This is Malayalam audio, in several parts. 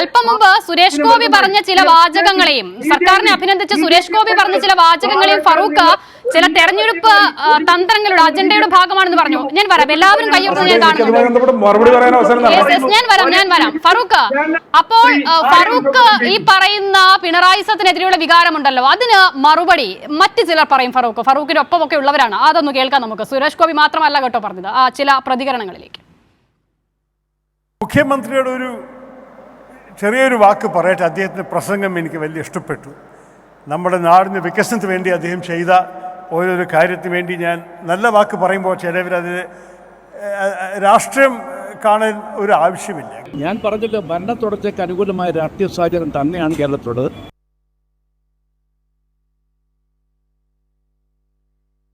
അല്പം മുമ്പ് സുരേഷ് ഗോപി പറഞ്ഞ ചില വാചകങ്ങളെയും സർക്കാരിനെ അഭിനന്ദിച്ച് സുരേഷ് ഗോപി പറഞ്ഞ ചില വാചകങ്ങളെയും ഫറൂഖ് ചില തെരഞ്ഞെടുപ്പ് തന്ത്രങ്ങളുടെ അജണ്ടയുടെ ഭാഗമാണെന്ന് പറഞ്ഞു. ഞാൻ വരാം. എല്ലാവരും കയ്യൊപ്പ് ഞാൻ കാണുന്നുണ്ട്. ഞാൻ വരാം ഞാൻ വരാം. ഫറൂഖ് അപ്പോൾ ഫറൂഖ് ഈ പറയുന്ന പിണറായി സത്തിനെതിരെയുള്ള വികാരമുണ്ടല്ലോ. അതിന് മറുപടി മറ്റു ചിലർ പറയും ഫറൂഖ്. ഫറൂഖിന്റെ ഒപ്പമൊക്കെ ഉള്ളവരാണ്. അതൊന്ന് കേൾക്കാം നമുക്ക്. സുരേഷ് ഗോപി മാത്രമല്ല കേട്ടോ പറഞ്ഞത് ആ ചില പ്രതികരണങ്ങളിലേക്ക്. മുഖ്യമന്ത്രിയുടെ ഒരു ചെറിയൊരു വാക്ക് പറയട്ടെ. അദ്ദേഹത്തിന്റെ പ്രസംഗം എനിക്ക് വലിയ ഇഷ്ടപ്പെട്ടു. നമ്മുടെ നാടിന് വികസനത്തിന് വേണ്ടി അദ്ദേഹം ചെയ്ത ഓരോരോ കാര്യത്തിന് വേണ്ടി ഞാൻ നല്ല വാക്ക് പറയുമ്പോൾ ചിലവരത് ഏഹ്, രാഷ്ട്രീയം കാണാൻ ഒരു ആവശ്യമില്ല. ഞാൻ പറഞ്ഞല്ലോ ഭരണ തുടർച്ചയ്ക്ക് അനുകൂലമായ രാഷ്ട്രീയ സാഹചര്യം തന്നെയാണ് കേരളത്തിലുള്ളത്.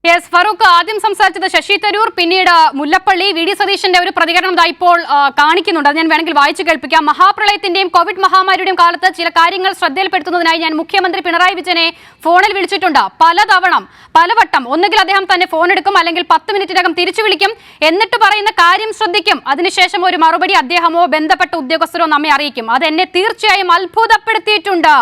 യെസ് ഫറൂഖ് ആദ്യം സംസാരിച്ചത് ശശി തരൂർ പിന്നീട് മുല്ലപ്പള്ളി. വി ഡി സതീശന്റെ ഒരു പ്രതികരണം ഇപ്പോൾ കാണിക്കുന്നുണ്ട്. അത് ഞാൻ വേണമെങ്കിൽ വായിച്ചു കേൾപ്പിക്കാം. മഹാപ്രളയത്തിന്റെയും കോവിഡ് മഹാമാരിയുടെയും കാലത്ത് ചില കാര്യങ്ങൾ ശ്രദ്ധയിൽപ്പെടുത്തുന്നതിനായി ഞാൻ മുഖ്യമന്ത്രി പിണറായി വിജയനെ ഫോണിൽ വിളിച്ചിട്ടുണ്ട്. പലതവണ പലവട്ടം ഒന്നുകിൽ അദ്ദേഹം തന്നെ ഫോൺ എടുക്കും അല്ലെങ്കിൽ പത്ത് മിനിറ്റിനകം തിരിച്ചു വിളിക്കും. എന്നിട്ട് പറയുന്ന കാര്യം ശ്രദ്ധിക്കും. അതിനുശേഷം ഒരു മറുപടി അദ്ദേഹമോ ബന്ധപ്പെട്ട ഉദ്യോഗസ്ഥരോ നമ്മെ അറിയിക്കും. അത് എന്നെ തീർച്ചയായും അത്ഭുതപ്പെടുത്തിയിട്ടുണ്ട്.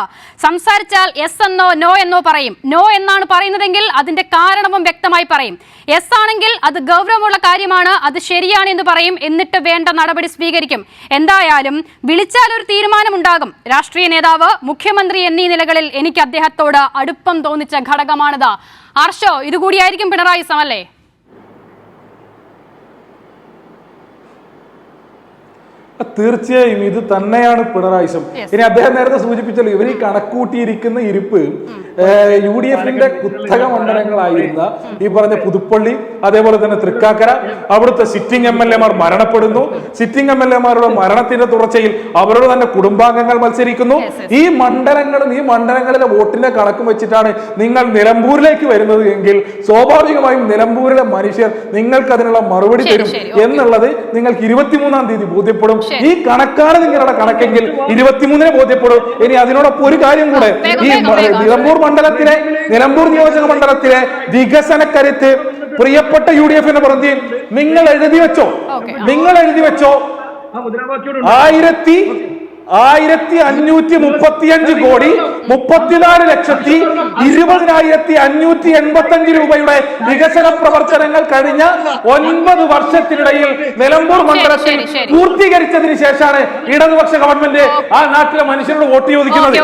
സംസാരിച്ചാൽ എസ് എന്നോ നോ എന്നോ പറയും. നോ എന്നാണ് പറയുന്നതെങ്കിൽ അതിന്റെ കാരണവും വ്യക്തമായി പറയും. എസ് ആണെങ്കിൽ അത് ഗൗരവമുള്ള കാര്യമാണ് അത് ശരിയാണ് എന്ന് പറയും. എന്നിട്ട് വേണ്ട നടപടി സ്വീകരിക്കും. എന്തായാലും വിളിച്ചാൽ ഒരു തീരുമാനമുണ്ടാകും. രാഷ്ട്രീയ നേതാവ് മുഖ്യമന്ത്രി എന്നീ നിലകളിൽ എനിക്ക് അദ്ദേഹത്തോട് അടുപ്പം തോന്നിച്ച ഘടകമാണിത്. ആർഷോ ഇതുകൂടിയായിരിക്കും പിണറായി സമല്ലേ? തീർച്ചയായും ഇത് തന്നെയാണ് പിണറായിസം ഇനി അദ്ദേഹം നേരത്തെ സൂചിപ്പിച്ചല്ലോ ഇവർ ഈ കണക്കൂട്ടിയിരിക്കുന്ന ഇരിപ്പ് യു ഡി എഫിന്റെ കുത്തക മണ്ഡലങ്ങളായിരുന്ന ഈ പറഞ്ഞ പുതുപ്പള്ളി അതേപോലെ തന്നെ തൃക്കാക്കര അവിടുത്തെ സിറ്റിംഗ് എം എൽ എമാർ മരണപ്പെടുന്നു. സിറ്റിംഗ് എം എൽ എമാരുടെ മരണത്തിന്റെ തുടർച്ചയിൽ അവരുടെ തന്നെ കുടുംബാംഗങ്ങൾ മത്സരിക്കുന്നു. ഈ മണ്ഡലങ്ങളും ഈ മണ്ഡലങ്ങളിലെ വോട്ടിന്റെ കണക്കും വെച്ചിട്ടാണ് നിങ്ങൾ നിലമ്പൂരിലേക്ക് വരുന്നത് എങ്കിൽ സ്വാഭാവികമായും നിലമ്പൂരിലെ മനുഷ്യർ നിങ്ങൾക്ക് അതിനുള്ള മറുപടി തരും എന്നുള്ളത് നിങ്ങൾക്ക് ഇരുപത്തിമൂന്നാം തീയതി ബോധ്യപ്പെടും. ഈ കണക്കാണ് നിങ്ങളുടെ കണക്കെങ്കിൽ ഇരുപത്തിമൂന്നിന് ബോധ്യപ്പെടും. ഇനി അതിനോടൊപ്പം ഒരു കാര്യം കൂടെ. ഈ. നിലമ്പൂർ മണ്ഡലത്തിലെ നിലമ്പൂർ നിയോജക മണ്ഡലത്തിലെ വികസന കരുത്ത് പ്രിയപ്പെട്ട യു ഡി എഫിന്റെ പ്രതി നിങ്ങൾ എഴുതി വെച്ചോ. നിങ്ങൾ എഴുതി വെച്ചോ. ആയിരത്തി ആയിരത്തി അഞ്ഞൂറ്റി മുപ്പത്തി അഞ്ച് കോടി മുപ്പത്തിനാല് ലക്ഷത്തി ഇരുപതിനായിരത്തി അഞ്ഞൂറ്റി എൺപത്തി അഞ്ച് രൂപയുടെ വികസന പ്രവർത്തനങ്ങൾ കഴിഞ്ഞ ഒൻപത് വർഷത്തിനിടയിൽ നിലമ്പൂർ മണ്ഡലത്തിൽ. പൂർത്തീകരിച്ചതിന് ശേഷമാണ് ഇടതുപക്ഷ ഗവൺമെന്റ് ആ നാട്ടിലെ മനുഷ്യരോട് വോട്ട് ചോദിക്കുന്നത്.